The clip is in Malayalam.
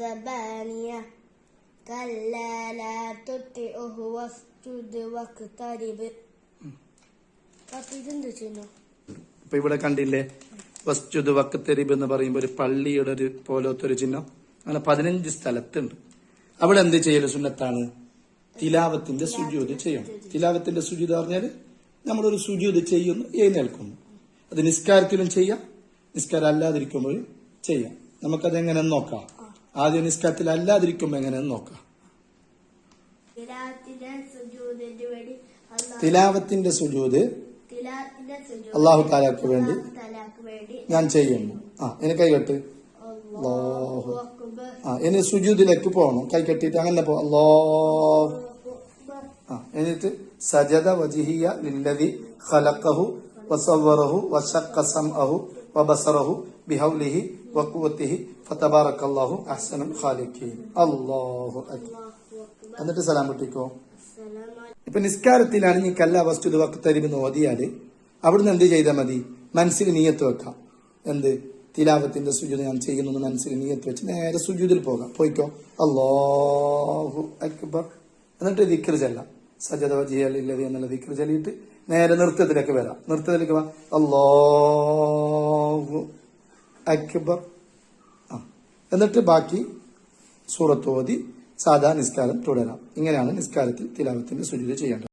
زبانية كلا لا تطعه واسجد واقترب അപ്പൊ ഇതെന്ത് ചെയ്യുന്നു ഇപ്പൊ ഇവിടെ കണ്ടില്ലേ വസ്തുത് വക്കത്തെരിബ് എന്ന് പറയുമ്പോൾ ഒരു പള്ളിയുടെ ഒരു പോലത്തെ ഒരു ചിഹ്നം അങ്ങനെ പതിനഞ്ച് സ്ഥലത്തുണ്ട് അവിടെ എന്ത് ചെയ്യല് സുന്നത്താണ് തിലാവത്തിന്റെ സുജൂത് ചെയ്യണം തിലാവത്തിന്റെ സുജൂത് പറഞ്ഞാൽ നമ്മളൊരു സുജൂത് ചെയ്യുന്നു എഴുന്നേൽക്കുന്നു അത് നിസ്കാരത്തിലും ചെയ്യാം നിസ്കാരം അല്ലാതിരിക്കുമ്പോഴും ചെയ്യാം നമുക്കത് എങ്ങനെ നോക്കാം ആദ്യം നിസ്കാരത്തിൽ അല്ലാതിരിക്കുമ്പോ എങ്ങനെയെന്ന് നോക്കാം തിലാവത്തിന്റെ സുജൂത് അള്ളാഹു താലാക്ക് വേണ്ടി ഞാൻ ചെയ്യുന്നു. ആ ഇനി കൈകെട്ട് അല്ലാഹു ആ ഇനി സുജൂദിലേക്ക് പോകണം. കൈ കെട്ടിയിട്ട് അങ്ങനെ പോ. അല്ലോ ആ എന്നിട്ട് സജദ വജിഹിയ ലില്ലദി ഖലഖഹു വസവ്വറഹു വശഖ സമഅഹു വബസറഹു ബിഹൗലിഹി വക്കുവത്തിഹി ഫതബാറകല്ലാഹു അഹ്സനുൽ ഖാലിഖീൻ. അല്ലാഹു അക്ബർ. എന്നിട്ട് സലാം അസ്സലാമു ഇപ്പൊ നിസ്കാരത്തിലാണ് നീ കല്ല വസ്തുത വക്തരിന്ന് ഓതിയാൽ അവിടുന്ന് എന്ത് ചെയ്താൽ മതി? മനസ്സിൽ നീയത്ത് വെക്കാം. എന്ത്? തിലാവത്തിന്റെ സുജൂത് ഞാൻ ചെയ്യുന്നു മനസ്സിൽ നീയത്ത് വെച്ച് നേരെ സുജൂതിൽ പോകാം. പോയിക്കോ. അല്ലാഹു അക്ബർ. എന്നിട്ട് ദിക്കർ ചെല്ലാം. സജത വജിയല്ലത് എന്നുള്ള ദിക്കർ ചെല്ലിയിട്ട് നേരെ നൃത്തത്തിലേക്ക് വരാം. നൃത്തത്തിലേക്ക് വാ. അല്ലാഹു അക്ബർ. ആ. എന്നിട്ട് ബാക്കി സൂറത്തോതി സാധാ നിസ്കാരം തുടരാം. ഇങ്ങനെയാണ് നിസ്കാരത്തിൽ തിലാവത്തിന്റെ സുജൂത് ചെയ്യേണ്ടത്.